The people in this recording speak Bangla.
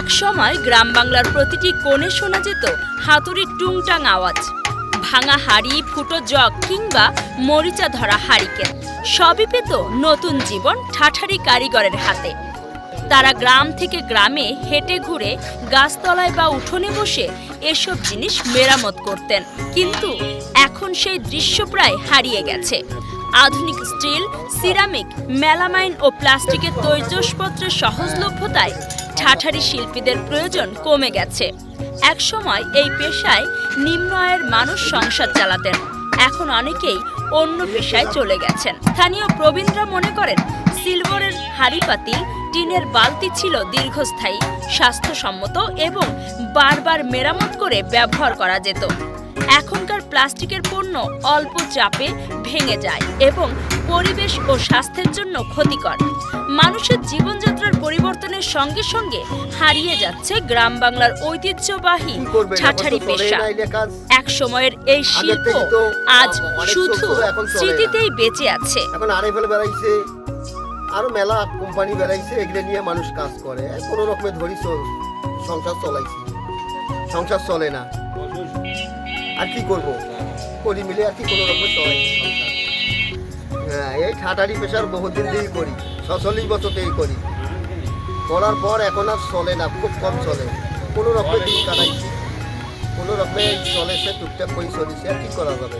এক সময় গ্রাম বাংলার প্রতিটি কোণে শোনা যেত হাতুড়ির টুংটাং আওয়াজ। ভাঙা হাড়ি, ফুটো জগ কিংবা মরিচা ধরা হারিকেন সবই পেত নতুন জীবন ঠাঠারি কারিগরের হাতে। তারা গ্রাম থেকে গ্রামে হেঁটে ঘুরে গাছতলায় বা উঠোনে বসে এসব জিনিস মেরামত করতেন। কিন্তু এখন সেই দৃশ্য প্রায় হারিয়ে গেছে। আধুনিক স্টিল, সিরামিক, মেলামাইন ও প্লাস্টিকের তৈজসপত্রের সহজলভ্যতায় ঠাঠারি শিল্পীদের প্রয়োজন কমে গেছে। একসময় এই পেশায় নিম্ন আয়ের মানুষ সংসার চালাতেন। এখন অনেকেই অন্য পেশায় চলে গেছেন। স্থানীয় প্রবীণরা মনে করেন, সিলভারের হাড়ি পাতিল টিনের বালতি ছিল দীর্ঘস্থায়ী, স্বাস্থ্যসম্মত এবং বারবার মেরামত করে ব্যবহার করা যেত। এখনকার প্লাস্টিকের পণ্য অল্প চাপে ভেঙে যায় এবং পরিবেশ ও স্বাস্থ্যের জন্য ক্ষতিকর। মানুষের জীবনযাত্রার পরিবর্তনের সঙ্গে সঙ্গে হারিয়ে যাচ্ছে গ্রাম বাংলার ঐতিহ্যবাহী ছাঠারি পেশা। এক সময়ের এই শিল্প আজ শুধু স্মৃতিতেই বেঁচে আছে। এখন বেড়াইছে আরও মেলা কোম্পানি বেড়াইছে এগুলো নিয়ে মানুষ কাজ করে। কোনো রকমের ধরি চল- সংসার চলাইছি। সংসার চলে না। আর কি করব? করি মিলে আর কি কোনো রকমের চলাইছি সংসার। হ্যাঁ এই খাটারি পেশার বহুদিন দিয়েই করি, ছচল্লিশ বছর থেকেই করি। করার পর এখন আর চলে না, খুব কম চলে। কোনো রকমে দিন কাটাইছি, কোনো রকমে চলেছে টুকটাক করে চলেছে আর কী করা যাবে?